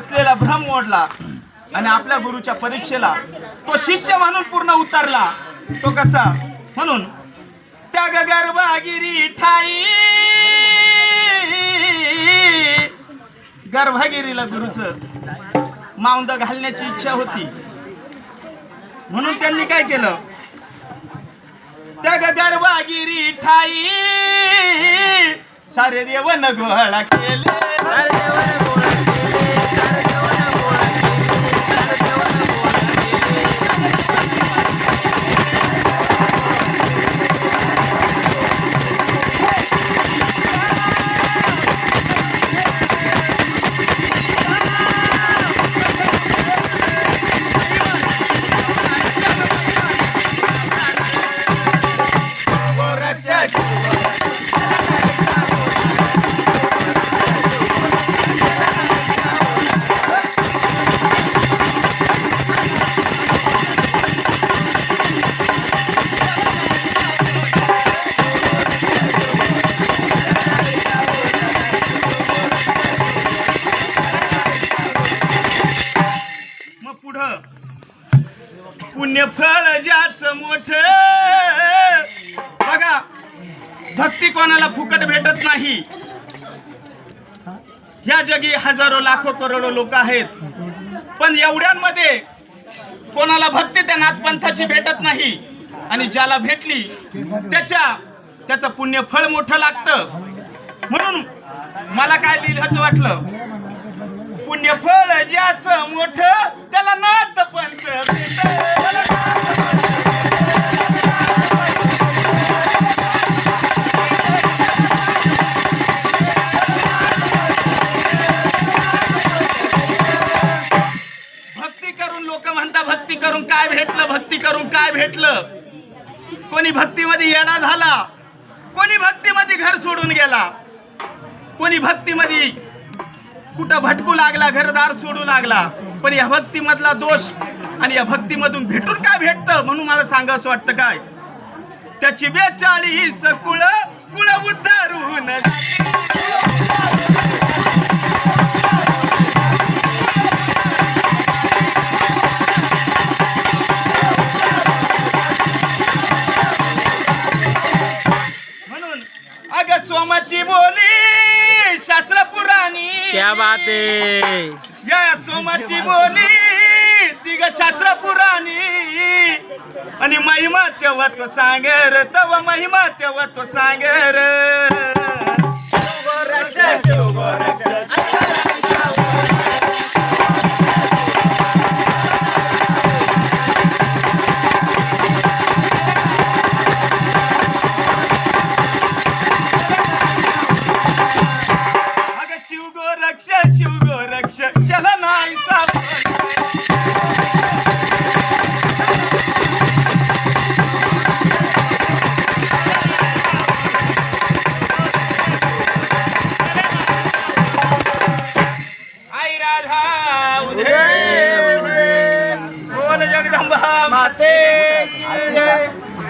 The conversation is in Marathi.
असलेला भ्रम ओढला आणि आपल्या गुरुच्या परीक्षेला तो शिष्य म्हणून पूर्ण उतरला. तो कसा? म्हणून त्या गर्भगिरी ठाई. गर्भागिरीला गुरुच मावंद घालण्याची इच्छा होती. म्हणून त्यांनी काय केलं? त्या गर्भगिरी ठाई. सारे देवन गोहळा केले. पुण्यफळ ज्याच मोठ. बघा भक्ती कोणाला फुकट भेटत नाही. या जगी हजारो लाखो करोडो लोक आहेत. पण एवढ्यांमध्ये कोणाला भक्ती त्या नाथपंथाची भेटत नाही. आणि ज्याला भेटली त्याच्या त्याचं पुण्य फळ मोठं लागतं. म्हणून मला काय लिहिल्याचं वाटलं? पुण्यफळ ज्याच मोठ त्याला नाथ पंच करून लोक म्हणता भक्ती करून काय भेटलं? भक्ती करून काय भेटलं? कोणी भक्तीमध्ये येडा झाला? कोणी भक्तीमध्ये घर सोडून गेला? कोणी भक्तीमध्ये कुठं भटकू लागला घरदार सोडू लागला? पण या भक्तीमधला दोष आणि या भक्तीमधून भेटून काय भेटतं म्हणून मला सांगावं वाटतं काय? त्याची बेचाळीस कुळ कुळ उद्धारून. क्या बात है। या सोमाची बोली तिग शास्त्र पुराणी. आणि महिमा तेव्हा तो सांगेर तव महिमा तेव्हा तो सांगेर. Yeah.